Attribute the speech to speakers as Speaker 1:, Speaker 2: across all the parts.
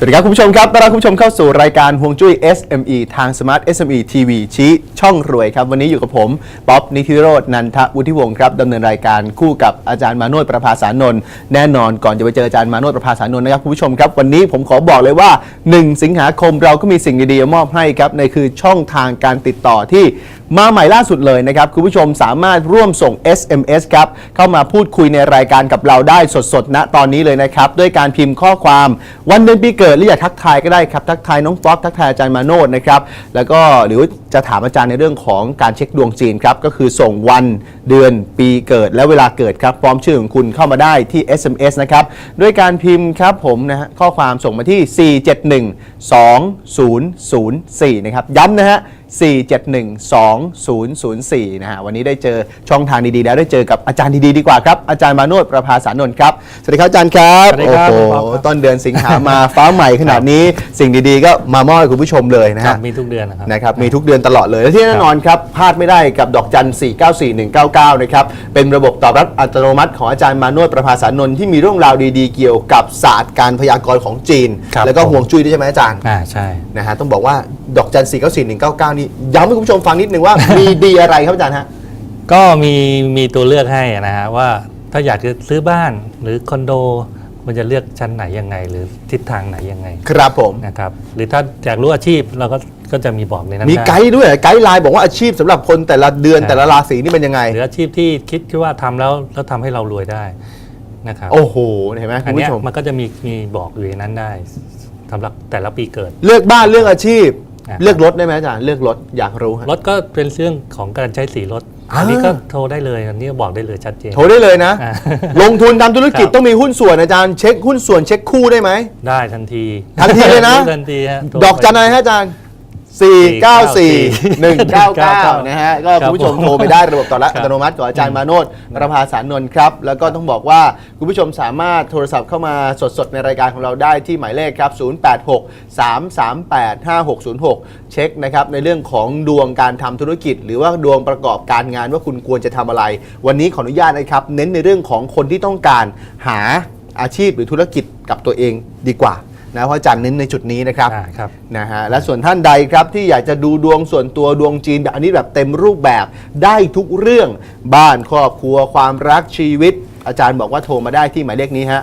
Speaker 1: สวัสดีครับ คุณผู้ชมครับต้อนรับคุณผู้ชมเข้าสู่รายการฮวงจุ้ย SME ทาง Smart SME TV ชี้ช่องรวยครับ วันนี้อยู่กับผม ป๊อบนิธิโรจนันทวุฒิวงศ์ครับดำเนินรายการคู่กับอาจารย์มาโนดประภาสานนท์แน่นอนก่อนจะไปเจออาจารย์มาโนดประภาสานนท์นะครับคุณผู้ชมครับ วันนี้ผมขอบอกเลยว่า 1 สิงหาคมเราก็มีสิ่งดีๆมามอบให้ครับในคือช่องทางการติดต่อที่ มาใหม่ล่าสุดเลยนะครับ คุณผู้ชมสามารถร่วมส่ง SMS ครับ เข้ามาพูดคุยในรายการกับเราได้สดๆณตอนนี้เลยนะครับ ด้วยการพิมพ์ข้อความวันเดือนปีเกิดหรืออยากทักทายก็ได้ครับ ทักทายน้องป๊อกทักทายอาจารย์มาโนดนะครับแล้วก็หรือจะถามอาจารย์ในเรื่องของการเช็คดวงจีนครับก็คือส่งวันเดือนปีเกิดและเวลาเกิดครับพร้อมชื่อของคุณเข้ามาได้ที่ SMS นะครับด้วยการพิมพ์ครับผมนะฮะข้อความส่งมาที่ 4712004 นะครับย้ำนะฮะ 4712004 นะฮะ วันนี้ได้เจอช่องทางดีๆ แล้วได้เจอกับอาจารย์ดีๆ ดีกว่าครับ อาจารย์มาโนดประภาสานนท์ครับ สวัสดีครับอาจารย์ครับ
Speaker 2: สวัสดีครับ
Speaker 1: โอ้
Speaker 2: คุณ
Speaker 1: โห
Speaker 2: ป๊อปครับ
Speaker 1: ต้นเดือนสิงหามาฟ้าใหม่ขนาดนี้ สิ่งดีๆ ก็มามอบให้คุณผู้ชมเลยนะ
Speaker 2: ครั
Speaker 1: ฮะ
Speaker 2: บมีทุกเดือนนะครับ
Speaker 1: นะครับมีทุกเดือนตลอดเลย และที่แน่นอนครับพลาดไม่ได้กับดอกจัน 494199 นะครับ เป็นระบบตอบรับอัตโนมัติของอาจารย์มาโนดประภาสานนท์ที่มีเรื่องราวดีๆ เกี่ยวกับศาสตร์การพยากรณ์ของจีน
Speaker 2: ครับ
Speaker 1: แล้วก็
Speaker 2: ผม
Speaker 1: ห่วงจุ้ยด้วยใช่ไหมอาจารย์
Speaker 2: อ่าใช่
Speaker 1: นะฮะต้องบอกว่าดอกจัน 494199นี่ย้ำให้คุณผู้ชมฟังนิดนึงว่า มีดีอะไรครับอาจารย์ฮะ
Speaker 2: ก็มีมีตัวเลือกให้นะฮะว่าถ้าอยากจะซื้อบ้านหรือคอนโดมันจะเลือกชั้นไหนยังไง หรือทิศทางไหนยังไง
Speaker 1: ครับผม
Speaker 2: นะครับหรือถ้าอยากรู้อาชีพเราก็ก็จะมีบอกในนั้น
Speaker 1: มี
Speaker 2: ด้
Speaker 1: ไกด์ด้วยไกด์ไลน์บอกว่าอาชีพสำหรับคนแต่ละเดือนแต่ละราศีนี่เป็นยังไง
Speaker 2: หรืออาชีพที่คิดว่าทำแล้วแล้วทำให้เรารวยได้นะครับ
Speaker 1: โอ้โหเห็นไหม
Speaker 2: อั
Speaker 1: คุ
Speaker 2: น
Speaker 1: ณ
Speaker 2: เนี้ย
Speaker 1: ผู้ชม
Speaker 2: มันก็จะมีมีบอกอยู่ในนั้นได้สำหรับแต่ละปีเกิด
Speaker 1: เลือกบ้านเลือกอาชีพ
Speaker 2: นะครับ
Speaker 1: เลือกรถได้ไหมอาจารย์เลือกรถอยากรู้ฮะ
Speaker 2: รถก็เป็นเรื่องของการใช้สีรถ
Speaker 1: อ่า
Speaker 2: อันนี้ก็โทรได้เลย อันนี้ก็บอกได้เลยชัดเจน
Speaker 1: โทรได้เลยนะ
Speaker 2: อ่า
Speaker 1: ลงทุนทำธุรกิจ
Speaker 2: ครับ
Speaker 1: ต้องมีหุ้นส่วนอาจารย์เช็คหุ้นส่วนเช็คคู่ได้ไหม
Speaker 2: ได้ทันที
Speaker 1: ทันทีเลยนะ
Speaker 2: ทันทีฮะโทร
Speaker 1: ดอกจันอะไรฮะอาจารย์ 4 9 4 1 9 9
Speaker 2: 199
Speaker 1: นะฮะ ก็คุณผู้ชม
Speaker 2: ครับผม
Speaker 1: โทรไปได้ระบบต่อรับ
Speaker 2: ครับ
Speaker 1: อัตโนมัติของอาจารย์มาโนดประภาสานนท์ครับ แล้วก็ต้องบอกว่าคุณผู้ชมสามารถโทรศัพท์เข้ามาสดๆ ในรายการของเราได้ที่หมายเลขครับ 086 338 5606 เช็คนะครับ ในเรื่องของดวงการทำธุรกิจ หรือว่าดวงประกอบการงานว่าคุณควรจะทำอะไร วันนี้ขออนุญาตนะครับ เน้นในเรื่องของคนที่ต้องการหาอาชีพหรือธุรกิจกับตัวเองดีกว่า นะเพราะอาจารย์เน้นในจุดนี้นะครับ
Speaker 2: อ่าครับ
Speaker 1: นะฮะและส่วนท่านใดครับที่อยากจะดูดวงส่วนตัวดวงจีนแบบอันนี้แบบเต็มรูปแบบได้ทุกเรื่องบ้านครอบครัวความรักชีวิต อาจารย์บอกว่าโทรมาได้ที่หมายเลขนี้ฮะ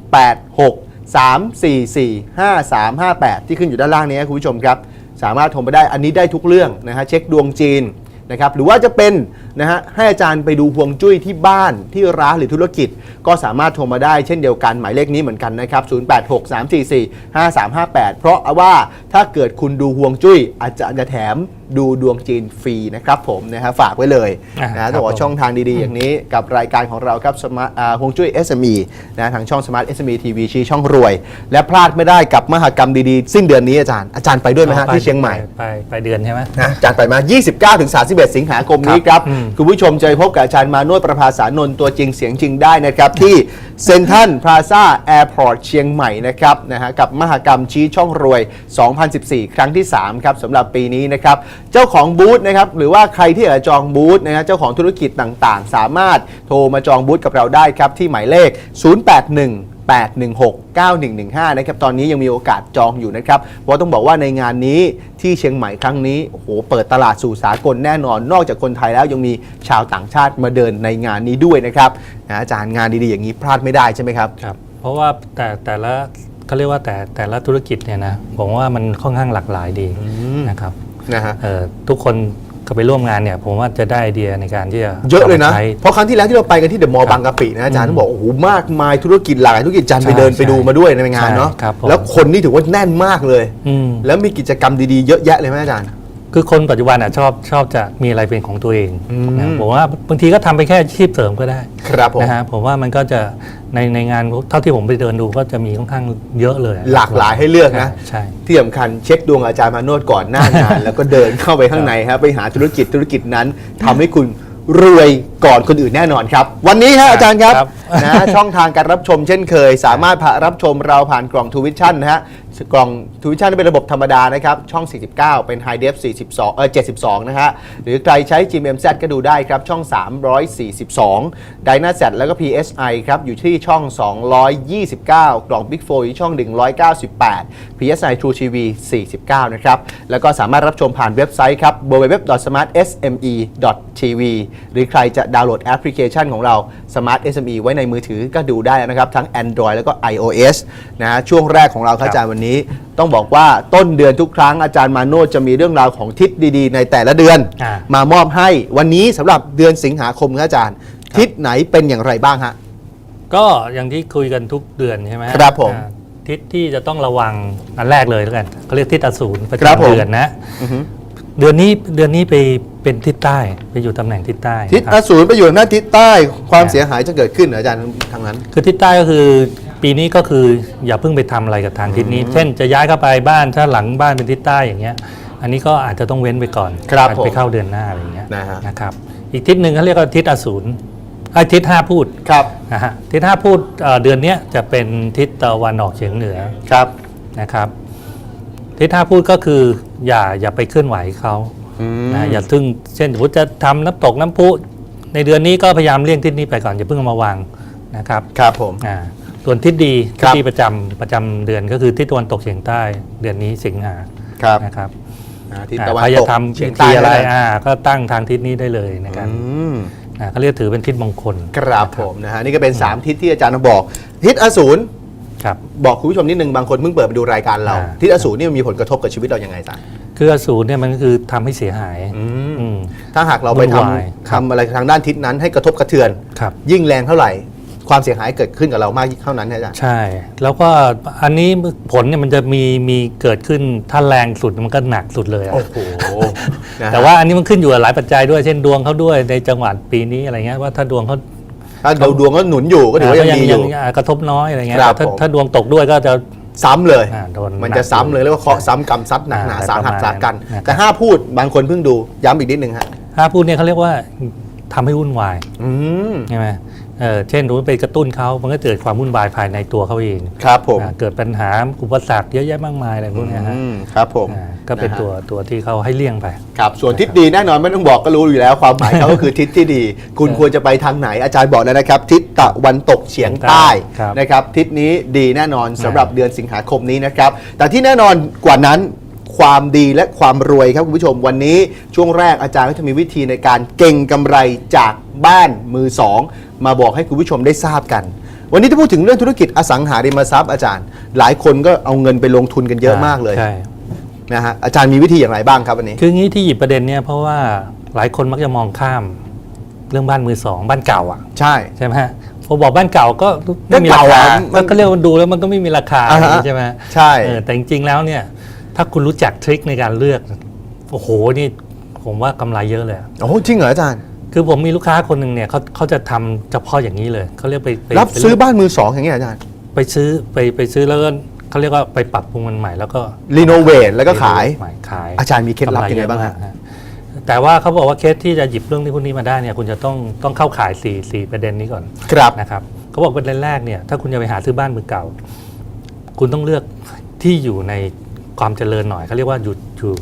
Speaker 1: 086 344 5358 ที่ขึ้นอยู่ด้านล่างนี้ครับคุณผู้ชมครับ สามารถโทรมาได้อันนี้ได้ทุกเรื่องนะฮะเช็คดวงจีนนะครับหรือว่าจะเป็นนะฮะให้อาจารย์ไปดูฮวงจุ้ยที่บ้านที่ร้านหรือธุรกิจ ก็สามารถโทรมาได้เช่นเดียวกันหมายเลขนี้เหมือนกันนะครับ 0863445358 เพราะว่าถ้าเกิดคุณดูฮวงจุ้ย อาจารย์จะแถมดูดวงจีนฟรีนะครับผมนะฮะฝากไว้เลย
Speaker 2: อ่า
Speaker 1: นะฮะ
Speaker 2: ครับ
Speaker 1: ต้องบอกว่า
Speaker 2: ผม
Speaker 1: ช่องทางดีๆ อย่างนี้กับรายการของเราครับสมาร์ทฮวงจุ้ย SME นะทางช่อง Smart SME TV ชี้ช่องรวย และพลาดไม่ได้กับมหกรรมดีๆ สิ้นเดือนนี้อาจารย์อาจารย์ไปด้วยไหมฮะ
Speaker 2: ไป
Speaker 1: ที่เชียงใหม่
Speaker 2: ไปไปไปเดือนใช่ไหม
Speaker 1: นะจัดไปมา 29ถึง31 สิงหาคมนี้ครับ
Speaker 2: อืม
Speaker 1: คุณผู้ชมจะไปพบกับอาจารย์มาโนดประภาสานนท์ตัวจริงเสียงจริงได้นะครับที่เซ็นทรัลพลาซ่าแอร์พอร์ตเชียงใหม่นะครับนะฮะกับมหกรรมชี้ช่องรวย 2014 ครั้งที่ 3 ครับสำหรับปีนี้นะครับ เจ้าของบูธนะครับหรือว่าใครที่อยากจองบูธนะฮะเจ้าของธุรกิจต่างๆ สามารถโทรมาจองบูธกับเราได้ครับที่หมายเลข 081 816 9115นะครับตอนนี้ยังมีโอกาสจองอยู่นะครับเพราะต้องบอกว่าในงานนี้ที่เชียงใหม่ครั้งนี้โอ้โหเปิดตลาดสู่สากลแน่นอน นอกจากคนไทยแล้วยังมีชาวต่างชาติมาเดินในงานนี้ด้วยนะครับนะอาจารย์งานดีๆอย่างนี้พลาดไม่ได้ใช่ไหมครับ
Speaker 2: ครับ เพราะว่าแต่แต่ละเขาเรียกว่าแต่แต่ละธุรกิจเนี่ยนะผมว่ามันค่อนข้างหลากหลายดีนะครับ
Speaker 1: นะฮะ
Speaker 2: เอ่อทุกคน ก็ไปร่วมงานเนี่ยผมว่าจะได้ไอเดียในการที่จะ
Speaker 1: เยอะเลยนะา
Speaker 2: มาใช้
Speaker 1: เพราะครั้งที่แล้วที่เราไปกันที่เดอะมอลล์
Speaker 2: ครับ
Speaker 1: บางกะปินะอาจารย์ต้องบอกโอ้โหมากมายธุรกิจหลากหลายธุรกิจอาจารย์ไป
Speaker 2: ใช่
Speaker 1: เดินไปดู
Speaker 2: ใช่
Speaker 1: มาด้วยในงานเนาะ
Speaker 2: ใช่ครับผม
Speaker 1: แล้วคนนี่ถือว่าแน่นมากเลย
Speaker 2: อืม
Speaker 1: แล้วมีกิจกรรมดีๆเยอะแยะเลยไหมอาจารย์
Speaker 2: คือคนปัจจุบันอะชอบชอบจะมีอะไรเป็นของตัวเอง
Speaker 1: อืม
Speaker 2: นะผมว่าบางทีก็ทำไปแค่อาชีพเสริมก็ได้
Speaker 1: ครับผม
Speaker 2: นะฮะผมว่ามันก็จะในในงานเท่าที่ผมไปเดินดูก็จะมีค่อนข้างเยอะเลย
Speaker 1: หลากหลายให้เลือกนะ
Speaker 2: ใช่
Speaker 1: ที่สำคัญเช็คดวงอาจารย์มาโนดก่อนหน้างาน แล้วก็เดินเข้าไปข้างในครับไปหาธุรกิจธุรกิจนั้นทำให้คุณรวยก่อนคนอื่นแน่นอนครับ วันนี้ฮะอาจารย์
Speaker 2: ครับ
Speaker 1: นะช่องทางการรับชมเช่นเคย สามารถรับชมเราผ่านกล่องทูวิชั่นนะฮะ กล่องทูวิชั่นเป็นระบบธรรมดานะครับ ช่อง 49 เป็น High Def 42 เออ72 นะฮะ หรือใครใช้ GMZ ก็ดูได้ครับ ช่อง 342 d y n a z แล้วก็ PSI ครับ อยู่ที่ช่อง 229 กล่อง Big 4อยู่ช่อง 198 PSI True TV 49 นะครับ แล้วก็สามารถรับชมผ่านเว็บไซต์ครับ www.smartsme.tv หรือใครจะดาวน์โหลดแอปพลิเคชันของเรา Smart SME ไว้ในมือถือก็ดูได้นะครับ ทั้ง Android แล้วก็ iOS นะฮะช่วงแรกของเราครับอาจารย์วันนี้ ต้องบอกว่าต้นเดือนทุกครั้งอาจารย์มาโนดจะมีเรื่องราวของทิศดีๆ ในแต่ละเดือน
Speaker 2: อ่าม
Speaker 1: มามอบให้วันนี้สำหรับเดือนสิงหาคมครับอาจารย์ ทิศไหนเป็นอย่างไรบ้างฮะ
Speaker 2: ก็อย่างที่คุยกันทุกเดือนใช่ไหม
Speaker 1: ครับผม
Speaker 2: อ่าทิศที่จะต้องระวังอันแรกเลยแล้วกันเขาเรียกทิศอสูรประ
Speaker 1: ครับผม
Speaker 2: จำเดือนนะ
Speaker 1: อือฮึ
Speaker 2: เดือนนี้เดือนนี้ไป เป็นทิศใต้ไปอยู่ตำแหน่งทิศใต้
Speaker 1: ทิศ
Speaker 2: นะค
Speaker 1: อ
Speaker 2: รับ
Speaker 1: สูรไปอยู่หน้าทิศใต้ความเสียหายจะเกิดขึ้นเหรออาจารย์ทางนั้น
Speaker 2: คือทิศใต้ก็คือ ปีนี้ก็คืออย่าเพิ่งไปทำอะไรกับทางทิศนี้ เช่นจะย้ายเข้าไปบ้านถ้าหลังบ้านเป็นทิศใต้อย่างเงี้ย อันนี้ก็อาจจะต้องเว้นไปก่อน
Speaker 1: ครับ
Speaker 2: อาจ
Speaker 1: ผม
Speaker 2: ไปเข้าเดือนหน้าอะไรอย่างเงี้ย
Speaker 1: นะฮะ
Speaker 2: นะครับอีกทิศหนึ่งเขาเรียกว่าทิศอสูรไอ้ยทิศห้าพูด
Speaker 1: ครับ
Speaker 2: นะฮะทิศห้าพูดเอ่อเดือนเนี้ยจะเป็นทิศตะวันออกเฉียงเหนือ
Speaker 1: ครับ
Speaker 2: นะครับ ทิศห้าพูดก็คืออย่าอย่าไปเคลื่อนไหวเขา
Speaker 1: อืม
Speaker 2: นะอย่าซึ่งเช่นสมมติจะทำน้ำตกน้ำพุในเดือนนี้ก็พยายามเลี่ยงทิศนี้ไปก่อนอย่าเพิ่งเอามาวางนะครับ
Speaker 1: ครับผม
Speaker 2: อ่าส่วนทิศดี
Speaker 1: ค
Speaker 2: ทิศ
Speaker 1: รับ
Speaker 2: ดีประจำประจำเดือนก็คือทิศตะวันตกเฉียงใต้เดือนนี้สิงหา
Speaker 1: ครับ
Speaker 2: นะครับ
Speaker 1: อ่าทิศ
Speaker 2: อ่า
Speaker 1: ตะวัน
Speaker 2: ใคร
Speaker 1: ต
Speaker 2: จะ
Speaker 1: ก
Speaker 2: ทำ
Speaker 1: เฉียง
Speaker 2: พิ
Speaker 1: ใต้
Speaker 2: ธีอะไร
Speaker 1: นะ
Speaker 2: อ่าก็ตั้งทางทิศนี้ได้เลยนะครับ
Speaker 1: อืม
Speaker 2: อ่าเขาเรียกถือเป็นทิศมงคล
Speaker 1: ครับผมนะฮะนี่ก็เป็น 3 ทิศที่อาจารย์บอก ทิศอสูร
Speaker 2: ครับ
Speaker 1: บอกคุณผู้ชมนิดนึงบางคนเพิ่งเปิดมาดูรายการเรา
Speaker 2: อ่า
Speaker 1: ทิศอสูรนี่มันมีผลกระทบกับชีวิตเรายังไงอาจารย์
Speaker 2: คืออสูรเนี่ยมันก็คือทำให้เสียหาย
Speaker 1: อืม
Speaker 2: อืม
Speaker 1: ถ้าหากเราไป
Speaker 2: วุ่น
Speaker 1: ท
Speaker 2: วายครับำ
Speaker 1: ทำอะไรทางด้านทิศนั้นให้กระทบกระเทือน
Speaker 2: ครับ
Speaker 1: ยิ่งแรงเท่าไหร่ ความเสียหายเกิดขึ้นกับเรามากเท่านั้นนะอาจารย์
Speaker 2: ใช่ แล้วก็อันนี้ผลเนี่ยมันจะมีมีเกิดขึ้นถ้าแรงสุดมันก็หนักสุดเลยอะ
Speaker 1: โอ้โหนะฮะ
Speaker 2: แต่ว่าอันนี้มันขึ้นอยู่กับหลายปัจจัยด้วยเช่นดวงเขาด้วยในจังหวัดปีนี้อะไรเงี้ยว่าถ้าดวงเขา
Speaker 1: ถ้าเราดวงก็หนุนอยู่ก็ถือว่ายังดีอยู่
Speaker 2: อ่ากระทบน้อยอะไรเงี้ย
Speaker 1: ครับ
Speaker 2: แต่ถ้า
Speaker 1: ผม
Speaker 2: ถ้าดวงตกด้วยก็จะ
Speaker 1: ซ้ำเลย
Speaker 2: อ่าโดน
Speaker 1: มันจะซ้ำเลยเรียกว่าเคราะห์ซ้ำกรรมซัดหนักหนา
Speaker 2: อ่า
Speaker 1: สาหัส
Speaker 2: ประมาณ
Speaker 1: สากัน
Speaker 2: นะครับ
Speaker 1: แต่ห้าพูดบางคนเพิ่งดูย้ำอีกนิดนึงฮะ
Speaker 2: ถ้าพูดเนี่ยเขาเรียกว่าทำให้วุ่นวาย
Speaker 1: อืม
Speaker 2: ใช่ไหม เออเช่นรู้ไปกระตุ้นเขามันก็เกิดความวุ่นวายภายในตัวเขาเอง
Speaker 1: ครับผม
Speaker 2: อ่าเกิดปัญหาอุปสรรคเยอะแยะมากมายอะไรพวกเนี้ยฮะ
Speaker 1: อืมครับผม
Speaker 2: อ่าก็เป็น
Speaker 1: นะฮะ
Speaker 2: ตัวตัวที่เขาให้เลี่ยงไป
Speaker 1: ครับส่วนทิศดีแน่นอนไม่ต้องบอกก็รู้อยู่แล้ว ความหมายเขาก็คือทิศที่ดี คุณควรจะไปทางไหนอาจารย์บอกแล้วนะครับ ทิศตะวันตกเฉียงใต้
Speaker 2: ครับ
Speaker 1: นะครับทิศนี้ดีแน่นอนสำหรับเดือนสิงหาคมนี้นะครับแต่ที่แน่นอนกว่านั้น ความดีและความรวยครับคุณผู้ชมวันนี้ช่วงแรกอาจารย์ก็จะมีวิธีในการเก่งกำไรจากบ้านมือสองมาบอกให้คุณผู้ชมได้ทราบกัน วันนี้ถ้าพูดถึงเรื่องธุรกิจอสังหาริมทรัพย์อาจารย์ หลายคนก็เอาเงินไปลงทุนกันเยอะมากเลย
Speaker 2: ใช่
Speaker 1: นะฮะอาจารย์มีวิธีอย่างไรบ้างครับวันนี้
Speaker 2: คืองี้ที่หยิบประเด็นเนี่ยเพราะว่าหลายคนมักจะมองข้ามเรื่องบ้านมือสองบ้านเก่าอะ
Speaker 1: ใช่
Speaker 2: ใช่ไหมฮะพอบอกบ้านเก่าก็ไม่มีรา
Speaker 1: บ้านเก่า
Speaker 2: คา
Speaker 1: อะมั
Speaker 2: มันนก็เรียกว่าดูแล้วมันก็ไม่มีราคา
Speaker 1: อ่าฮะ
Speaker 2: ใช่ไหม
Speaker 1: ใช่
Speaker 2: เออแต่จริงๆแล้วเนี่ย ถ้าคุณรู้จักทริคในการเลือก โอ้โหนี่ผมว่ากำไรเยอะเลยอะ
Speaker 1: โอ้จริงเหรออาจารย์
Speaker 2: คือผมมีลูกค้าคนหนึ่งเนี่ยเขาเขาจะทำเฉพาะอย่างนี้เลยเขาเรียกไปไป
Speaker 1: รับ
Speaker 2: ไป
Speaker 1: ซื้อบ้านมือสองอย่างเงี้ยอาจารย์
Speaker 2: ไปซื้อไปไปซื้อแล้วก็เขาเรียกว่าไปปรับปรุงมันใหม่แล้วก็
Speaker 1: รีโนเวทแล้วก็ขาย
Speaker 2: ใหม่ขาย
Speaker 1: อาจารย์มีเคล็ดลับยังไงบ้างฮะ
Speaker 2: กำรเยอะมกแต่ว่าเขาบอกว่าเคสที่จะหยิบเรื่องที่พวกนี้มาได้เนี่ยคุณจะต้องต้องเข้าขายสี่สี่ประเด็นนี้ก่อน
Speaker 1: ครับ
Speaker 2: นะครับเขาบอกประเด็นแรกเนี่ยถ้าคุณจะไปหาซื้อบ้านมือเก่า คุณต้องเลือกที่อยู่ใน ความเจริญหน่อยเขาเรียกว่าอยู่อยู่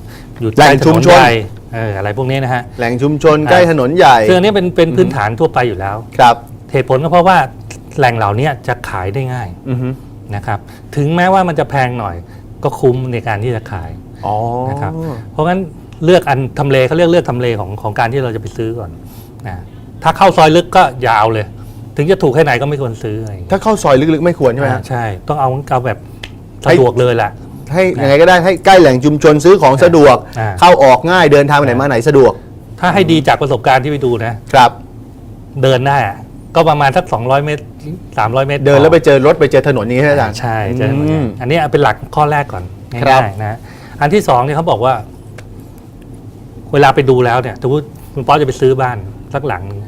Speaker 2: อยู่
Speaker 1: แหล่งชุมชน
Speaker 2: ใกล้ถใหญ่เอออะไรพวกนี้นะฮะ
Speaker 1: แหล่งชุมชนใกล้ถนนใหญ่
Speaker 2: ซึ่งอันนี้เป็นเป็นพื้นฐานทั่วไปอยู่แล้ว
Speaker 1: ครับ
Speaker 2: เหตุผลก็เพราะว่าแหล่งเหล่านี้จะขายได้ง่าย
Speaker 1: อือฮึ
Speaker 2: นะครับ ถึงแม้ว่ามันจะแพงหน่อยก็คุ้มในการที่จะขาย
Speaker 1: อ๋อ
Speaker 2: นะครับ เพราะงั้นเลือกอันทำเลเขาเรียกเลือกทำเลของของการที่เราจะไปซื้อก่อนนะถ้าเข้าซอยลึกก็ยาวเลย ถึงจะถูกแค่ไหนก็ไม่ควรซื้ออะไรอย่างเงี้ย
Speaker 1: ถ้าเข้าซอยลึกๆไม่ควรใช่ไหมฮะ
Speaker 2: อ่าใช่ ต้องเอาเอาแบบ
Speaker 1: ให้
Speaker 2: สะดวกเลยแหละ
Speaker 1: ให้ยังไงก็ได้ให้ใกล้แหล่งชุมชนซื้อของสะดวก
Speaker 2: อ่า
Speaker 1: เข้าออกง่ายเดินทางไปไหนมาไหนสะดวก
Speaker 2: ถ้าให้ดีจากประสบการณ์ที่ไปดูนะ
Speaker 1: ครับ
Speaker 2: เดินได้อะก็ประมาณสัก 200 เมตร 300 เมตร
Speaker 1: เดินแล้วไป
Speaker 2: พอ
Speaker 1: เจอรถไปเจอถนนนี้ใช่ไหมอาจารย์
Speaker 2: ใช่เจอเหมือน
Speaker 1: อื
Speaker 2: กัน
Speaker 1: ม
Speaker 2: อันนี้เป็นหลักข้อแรกก่อน
Speaker 1: ครับ
Speaker 2: ง่ายๆนะอันที่สองเนี่ยเขาบอกว่า เวลาไปดูแล้วเนี่ยสมมติคุณป๊อปจะไปซื้อบ้านสักหลังหนึง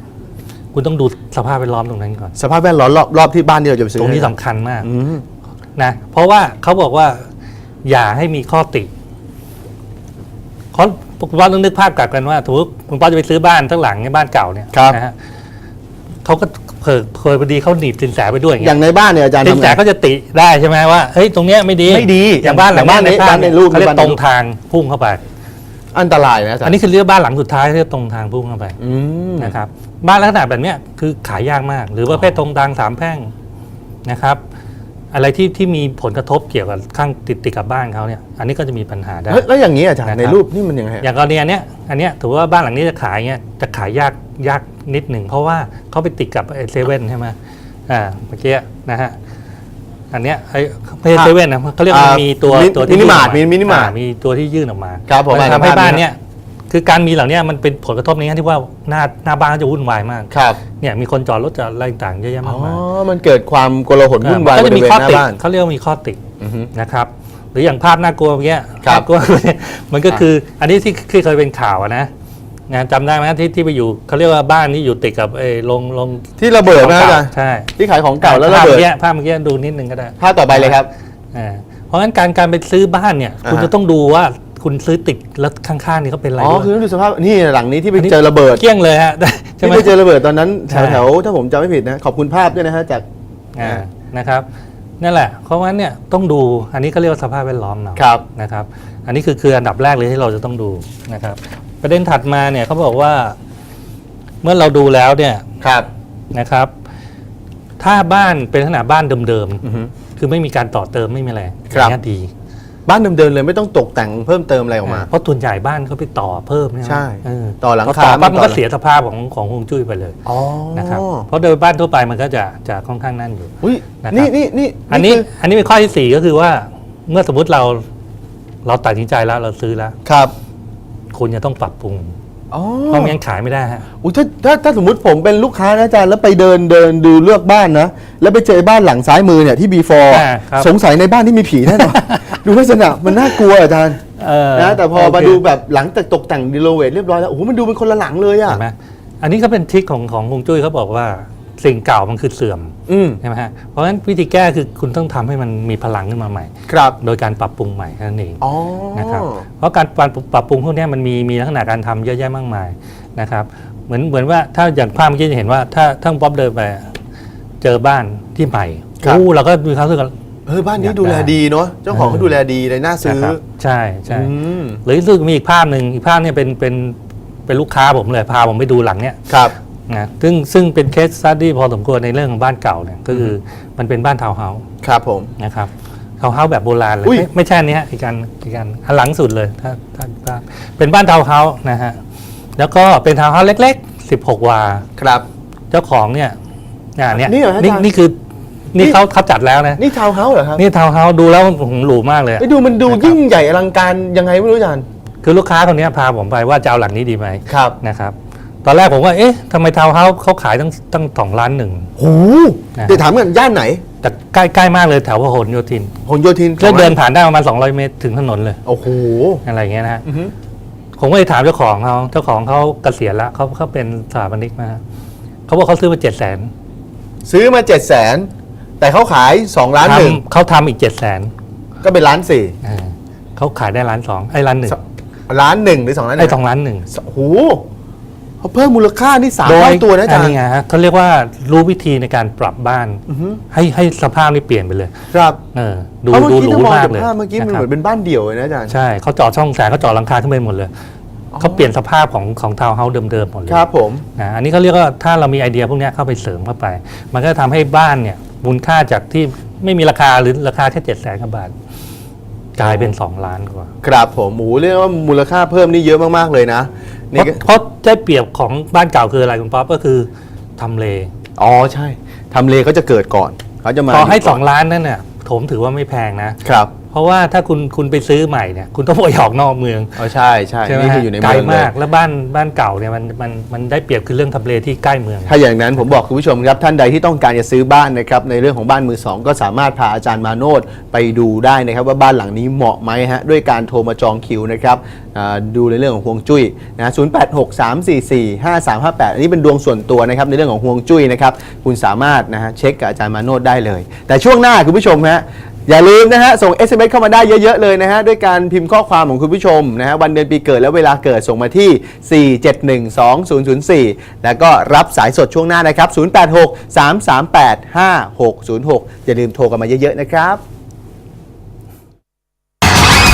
Speaker 2: คุณต้องดูสภาพแวดล้อมตรงนั้นก่อน
Speaker 1: สภาพแวดล้อมรอบรอบที่บ้านที่เราจะไปซื้อ
Speaker 2: ตรงนี้สำคัญมาก
Speaker 1: อืม
Speaker 2: นะเพราะว่าเขาบอกว่า อย่าให้มีข้อติเขาคุณป้าต้องนึกภาพกลับกันว่าถือคุณป้าจะไปซื้อบ้านทั้งหลังในบ้านเก่าเนี่ย
Speaker 1: ครับ
Speaker 2: นะฮะเขาก็เผลอเคยพอดีเขาหนีบสินแสไปด้วย
Speaker 1: อย่างในบ้านเนี่ยอาจารย์
Speaker 2: สิน
Speaker 1: ทำ
Speaker 2: แส
Speaker 1: ไง
Speaker 2: ก็จะติได้ใช่ไหมว่าเฮ้ยตรงเนี้ยไม่ดี
Speaker 1: ไม่ดี
Speaker 2: อย่างบ้านหลัง
Speaker 1: อย่างบ้านนี้
Speaker 2: ภพ
Speaker 1: บ้านในรูป
Speaker 2: เขาเรีย
Speaker 1: บ้าน
Speaker 2: ก
Speaker 1: ใน
Speaker 2: ต
Speaker 1: รู
Speaker 2: ร
Speaker 1: ป
Speaker 2: งทางพุ่งเข้าไป
Speaker 1: อันตรายนะอาจารย์
Speaker 2: อันนี้คือเรียกบ้านหลังสุดท้ายเรียกตรงทางพุ่งเข้าไป
Speaker 1: อืม
Speaker 2: นะครับบ้านลักษณะแบบเนี้ยคือขายยากมาก หรือว่าประเภทตรงทางสามแพร่งนะครับ อะไรที่ที่มีผลกระทบเกี่ยวกับข้างติดติดกับบ้านเขาเนี่ยอันนี้ก็จะมีปัญหาได้
Speaker 1: เฮ้ยแล้วอย่างนี้อาจารย์
Speaker 2: นะครับ
Speaker 1: ในรูปนี่มันยังไง
Speaker 2: อย่างกรณีอันเนี้ยอันเนี้ยถือว่าบ้านหลังนี้จะขายเงี้ยจะขายยากยากนิดหนึ่งเพราะว่าเขาไปติดกับเซเว่นใช่ไหมอ่าเมื่อกี้นะฮะอันเนี้ยไอ้ไม่ใช่เซเว่นนะเขาเรียกว่ามันมีตัวตัวที่
Speaker 1: มินิมาร์ท
Speaker 2: ยื่
Speaker 1: มี
Speaker 2: นออก
Speaker 1: มินิมาร์ท
Speaker 2: อ่มีตัวที่ยื่นออกมา
Speaker 1: ครับผม
Speaker 2: นทำให้
Speaker 1: อ่านภาพ
Speaker 2: บ้าน
Speaker 1: นี้
Speaker 2: เนี้ย คือการมีเหล่าเนี้ยมันเป็นผลกระทบในแง่ที่ว่าหน้าหน้าบ้านก็จะวุ่นวายมาก
Speaker 1: ครับ
Speaker 2: เนี่ยมีคนจอดรถจอดอะไรต่างๆเยอะแยะ
Speaker 1: อ๋
Speaker 2: มา
Speaker 1: อก
Speaker 2: มาย
Speaker 1: มันเกิดความโกลาหลวุ่นวาย
Speaker 2: ก็
Speaker 1: บ
Speaker 2: จะ
Speaker 1: ริ
Speaker 2: มี
Speaker 1: เวณ
Speaker 2: ข้อ
Speaker 1: หน้า
Speaker 2: ติด
Speaker 1: บ้าน
Speaker 2: เขาเรียกว่ามีข้อติด
Speaker 1: อือฮึ
Speaker 2: นะครับหรืออย่างภาพน่ากลัวเมื่อกี้
Speaker 1: ครับ
Speaker 2: ภาพกลัวมันก็คืออันนี้ที่ที่เคยเป็นข่าวอะนะงานจำได้ไหมที่ที่ไปอยู่เขาเรียกว่าบ้านนี้อยู่ติดกับไอ้โรงโรง
Speaker 1: ที่ระเบิดนะอาจารย์
Speaker 2: ใช่
Speaker 1: ที่ขายของเก่าแล้วระ
Speaker 2: ภาพ
Speaker 1: เบิ
Speaker 2: เมื่
Speaker 1: ด
Speaker 2: อกี้ภาพเมื่อกี้ดูนิดนึงก็ได้
Speaker 1: ภาพต่อไปเลยครับ
Speaker 2: อ่าเพราะฉะนั้นการการไปซื้อบ้านเนี่ย คุณ
Speaker 1: อ่าฮะ
Speaker 2: จะต้องดูว่า คุณซื้อติดแล้วข้างๆนี่เขาเป็นอะไร
Speaker 1: อ๋อ
Speaker 2: ด้วย
Speaker 1: คือต้องดูสภาพนี่หลังนี้ที่ไป
Speaker 2: อันนี้
Speaker 1: เจอระเบิด
Speaker 2: เกลี้ยงเลยฮะใช่
Speaker 1: ที่
Speaker 2: ไหม
Speaker 1: ไปเจอระเบิดตอนนั้น
Speaker 2: ใช่
Speaker 1: แถวๆถ้าผมจำไม่ผิดนะขอบคุณภาพด้วยนะฮะจาก
Speaker 2: อ่านะครับนั่นแหละ เพราะฉะนั้นเนี่ยต้องดูอันนี้ก็เรียกว่าสภาพแวดล้อมเนาะ
Speaker 1: ครับ
Speaker 2: นะครับ อันนี้คือคืออันดับแรกเลยที่เราจะต้องดูนะครับ ประเด็นถัดมาเนี่ยเขาบอกว่า เมื่อเราดูแล้วเนี่ย
Speaker 1: ครับ
Speaker 2: นะครับ ถ้าบ้านเป็นขนาดบ้านเดิม
Speaker 1: อือฮึ
Speaker 2: ๆคือไม่มีการต่อเติมไม่มีอะไร
Speaker 1: ครับ
Speaker 2: อย่างเงี้ยดี
Speaker 1: บ้านเดิมๆเลยไม่ต้องตกแต่งเพิ่มเติมอะไรออกมา
Speaker 2: เพราะส่วนใหญ่บ้านเขาไปต่อเพิ่มเนี่ย
Speaker 1: ใช่
Speaker 2: เออ
Speaker 1: ต่อหลัง
Speaker 2: พอ
Speaker 1: คา
Speaker 2: ต่อปั๊บ
Speaker 1: มั
Speaker 2: มันน
Speaker 1: ต่อ
Speaker 2: ก็เสียสภาพของของฮวงจุ้ยไปเลย
Speaker 1: อ๋อ
Speaker 2: นะครับเพราะโดยบ้านทั่วไปมันก็จะจะค่อนข้างนั่นอยู่
Speaker 1: อุ้ย
Speaker 2: นะครับ
Speaker 1: นี่นี่นี่
Speaker 2: อันนี้
Speaker 1: คือ
Speaker 2: อันนี้เป็นข้อที่สี่ก็คือว่า เมื่อสมมุติเราเราตัดสินใจแล้วเราซื้อแล้ว
Speaker 1: ครับ
Speaker 2: คุณจะต้องปรับปรุง
Speaker 1: อ๋อ
Speaker 2: เพราะไม่งั้นขายไม่ได้ฮะ
Speaker 1: อุ้ยถ้าถ้าถ้าสมมติผมเป็นลูกค้านะอาจารย์แล้วไปเดินเดินดูเลือกบ้านนะ แล้วไปเจอบ้านหลังซ้ายมือเนี่ยที่ before
Speaker 2: อ่าครับ
Speaker 1: สงสัยในบ้านที่มีผีแน่นอน ดูลักษณะมันน่ากลัวอาจารย์
Speaker 2: เออ
Speaker 1: นะแต่พอ
Speaker 2: โเค
Speaker 1: มาดูแบบหลังจากตกแต่งดีโลเวทเรียบร้อยแล้วโอ้โหมันดูเป็นคนละหลังเลยอะ
Speaker 2: เห็นไหมอันนี้ก็เป็นทริคของของฮวงจุ้ยเขาบอกว่าสิ่งเก่ามันคือเสื่อม
Speaker 1: อืม
Speaker 2: ใช่ไหมฮะเพราะฉะนั้นวิธีแก้คือคุณต้องทำให้มันมีพลังขึ้นมาใหม่
Speaker 1: ครับ
Speaker 2: โดยการปรับปรุงใหม่แค่นั้นเอง
Speaker 1: อ๋อ
Speaker 2: นะครับเพราะการปรับปรับปรุงพวกเนี้ยมันมีมีลักษณะการทำเยอะแยะมากมายนะครับเหมือนเหมือนว่าถ้าอย่างภาพเมื่อกี้จะเห็นว่าถ้าถ้าป๊อบเดินไปเจอบ้านที่ใหม่โอ้เราก็มีความรู้สึกว่า
Speaker 1: เออบ้านนี้
Speaker 2: อยาก
Speaker 1: ดูแล
Speaker 2: ได้
Speaker 1: ดีเนาะเจ้าของ
Speaker 2: เออ
Speaker 1: เขาดูแลดีเลยน่าซื้อ
Speaker 2: นะครับใช่ใช่
Speaker 1: อืม
Speaker 2: หรือรู้สึกมีอีกภาพหนึ่งอีกภาพเนี่ยเป็นเป็นเป็นลูกค้าผมเลยพาผมไปดูหลังเนี่ย
Speaker 1: ครับ
Speaker 2: นะซึ่งซึ่งเป็นเคสสตัดดี้พอสมควรในเรื่องของบ้านเก่าเนี่ยก็คือมันเป็นบ้านทาวน์เฮาส์
Speaker 1: ครับผม
Speaker 2: นะครับทาวน์เฮาส์แบบโบราณเลย
Speaker 1: อุ้ย
Speaker 2: ไม่ไม่ใช่อันนี้ฮะอีกการอีกการอันหลังสุดเลยถ้าถ้าถ้าเป็นบ้านทาวน์เฮาส์นะฮะแล้วก็เป็นทาวน์เฮาส์เล็กๆ 16 วา
Speaker 1: ครับ
Speaker 2: เจ้าของเนี่ยอ่าเนี่ย
Speaker 1: นี่เหรอฮะอา
Speaker 2: นี่
Speaker 1: จารย์
Speaker 2: นี่คือ นี่
Speaker 1: นี่
Speaker 2: เขาเขาจัดแล้วนะ
Speaker 1: นี่ทาวน์เฮาส์เหรอครับ
Speaker 2: นี่ทาวน์เฮาส์ดูแล้วโอ้โหหรูมากเลยอะ
Speaker 1: ไปดูมันดู
Speaker 2: นะครับ
Speaker 1: ยิ่งใหญ่อลังการยังไงไม่รู้อาจารย์
Speaker 2: คือลูกค้าคนเนี้ยพาผมไปว่าจะเอาหลังนี้ดีไหม
Speaker 1: ครับ
Speaker 2: นะครับตอนแรกผมว่าเอ๊ะทำไมทาวน์เฮาส์เขาขายตั้งตั้งสองล้านหนึ่ง
Speaker 1: โห
Speaker 2: นะ
Speaker 1: เดี๋ยวถามกันย่านไหน
Speaker 2: แต่ใกล้ใกล้มากเลยแถวพหลโยธิน
Speaker 1: หนโยธิน
Speaker 2: เลื่อนเดินผ่านได้ประมาณ 200 เมตรถึงถนนเลย
Speaker 1: โอ้โห
Speaker 2: อะไรอย่างเงี้ยนะฮะ
Speaker 1: อือฮึ
Speaker 2: ผมก็เลยถามเจ้าของเขาเจ้าของเขาเกษียณแล้วเขาเขาเป็นสถาปนิกมาเขาบอกเขาซื้อมาเจ็ดแสน
Speaker 1: ซื้อมาเจ็ดแสน แต่เขาขายสองล้านหนึ่ง
Speaker 2: เขาทำอีกเจ็ดแสน
Speaker 1: ก็เป็นล้านสี่
Speaker 2: เขาขายได้ล้านสองไอ้ล้านหนึ่ง
Speaker 1: ล้านหนึ่งหรือสองล้านห
Speaker 2: ไอ้
Speaker 1: นึ่ง
Speaker 2: สองล้านหนึ่ง
Speaker 1: โอ้โหเขาเพิ่มมูลค่านี่สาม
Speaker 2: โดย
Speaker 1: เท่าตัวนะอาจาร
Speaker 2: อัน
Speaker 1: ย์
Speaker 2: นี้ไงฮะเขาเรียกว่ารู้วิธีในการปรับบ้าน
Speaker 1: อือฮึ
Speaker 2: ให้ให้สภาพนี่เปลี่ยนไปเลย
Speaker 1: ครับ
Speaker 2: เออดู
Speaker 1: เพราะเมื่อ
Speaker 2: ดู
Speaker 1: กี้
Speaker 2: หรู
Speaker 1: ถ้ามอง
Speaker 2: มาก
Speaker 1: จาก
Speaker 2: เลย
Speaker 1: ภาพเมื่อกี้มัน
Speaker 2: นะค
Speaker 1: เห
Speaker 2: รับ
Speaker 1: มือนเป็นบ้านเดี่ยวเลยนะอาจารย์
Speaker 2: ใช่เขาเจาะช่องแสงเขาเจาะหลังคาขึ้นไปหมดเลยเขาเปลี่ยนสภาพของของทาวน์เฮาส์เดิมๆหมดเลย
Speaker 1: ครับผม
Speaker 2: นะอันนี้เขาเรียกว่าถ้าเรามีไอเดียพวกเนี้ยเข้าไปเสริมเข้าไป มันก็ทำให้บ้านเนี่ย มูลค่าจากที่ไม่มีราคาหรือราคาแค่เจ็ดแสนกว่าบาท กลายเป็น 2 ล้านกว่า
Speaker 1: ครับผมหมูเรียกว่ามูลค่าเพิ่มนี่เยอะมากๆเลยนะ
Speaker 2: เพ
Speaker 1: นี่
Speaker 2: ราะ
Speaker 1: ก็
Speaker 2: เพราะได้เปรียบของบ้านเก่าคืออะไรคุณป๊อปก็คือทำเล
Speaker 1: อ๋อใช่ทำเลเขาจะเกิดก่อนเขาจะมา
Speaker 2: พอให้
Speaker 1: ก่น
Speaker 2: 2 ล้านนั่นเนี่ยผมถือว่าไม่แพงนะ
Speaker 1: ครับ
Speaker 2: เพราะว่าถ้าคุณคุณไปซื้อใหม่เนี่ยคุณต้องไปออกนอกเมือง
Speaker 1: อ๋อใช่ใช่
Speaker 2: ใช่ไหม
Speaker 1: นี่
Speaker 2: ฮะ
Speaker 1: คืออยู่ใน
Speaker 2: ไกล
Speaker 1: เมืองเลย
Speaker 2: มากแล้วบ้านบ้านเก่าเนี่ยมันมันมันได้เปรียบคือเรื่องทำเลที่ใกล้เมือง
Speaker 1: ถ้าอย่างนั้นผมบอกคุณผู้ชมครับท่านใดที่ต้องการจะซื้อบ้านนะครับในเรื่องของบ้านมือสองก็สามารถพาอาจารย์มาโนดไปดูได้นะครับว่าบ้านหลังนี้เหมาะไหมฮะด้วยการโทรมาจองคิวนะครับอ่าดูในเรื่องของฮวงจุ้ยนะ0 8 6 3 4 4 5 3 5 8อันนี้เป็นดวงส่วนตัวนะครับในเรื่องของฮวงจุ้ยนะครับคุณสามารถนะฮะเช็คกับอาจารย์มาโนดได้เลย แต่ช่วงหน้าคุณผู้ชมฮะ อย่าลืมนะฮะ ส่ง SMS เข้ามาได้เยอะ ๆ เลยนะฮะ ด้วยการพิมพ์ข้อความของคุณผู้ชมนะฮะ วันเดือนปีเกิดและเวลาเกิดส่งมาที่ 4712004 แล้วก็รับสายสดช่วงหน้านะครับ 086 338 5606 อย่าลืมโทรกันมาเยอะ ๆ นะครับ